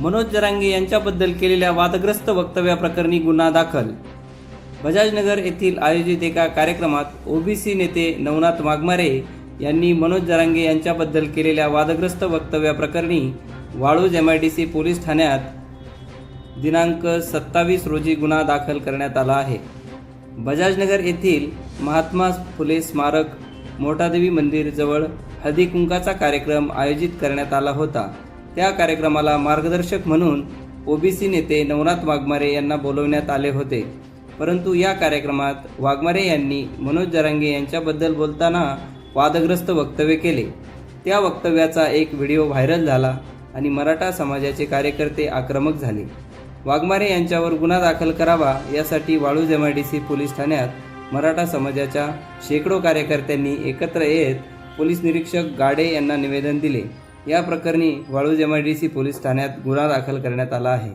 मनोज जरांगे यांच्याबद्दल केलेल्या वादग्रस्त वक्तव्याप्रकरणी गुन्हा दाखल. बजाजनगर येथील आयोजित एका कार्यक्रमात ओबीसी नेते नवनाथ वाघमारे यांनी मनोज जरांगे यांच्याबद्दल केलेल्या वादग्रस्त वक्तव्याप्रकरणी Waluj M I D C police ठाण्यात दिनांक सत्तावीस रोजी गुन्हा दाखल करण्यात आला आहे. बजाजनगर येथील महात्मा फुले स्मारक मोठादेवी मंदिरजवळ हळदी कुंकाचा कार्यक्रम आयोजित करण्यात आला होता. त्या कार्यक्रमाला मार्गदर्शक म्हणून ओबीसी नेते नवनाथ वाघमारे यांना बोलवण्यात आले होते. परंतु या कार्यक्रमात वाघमारे यांनी मनोज जरांगे यांच्याबद्दल बोलताना वादग्रस्त वक्तव्य केले. त्या वक्तव्याचा एक व्हिडिओ व्हायरल झाला आणि मराठा समाजाचे कार्यकर्ते आक्रमक झाले. वाघमारे यांच्यावर गुन्हा दाखल करावा यासाठी Waluj M I D C police ठाण्यात मराठा समाजाच्या शेकडो कार्यकर्त्यांनी एकत्र येत पोलीस निरीक्षक गाडे यांना निवेदन दिले. या प्रकरणी Waluj M I D C police ठाण्यात गुन्हा दाखल करण्यात आला आहे.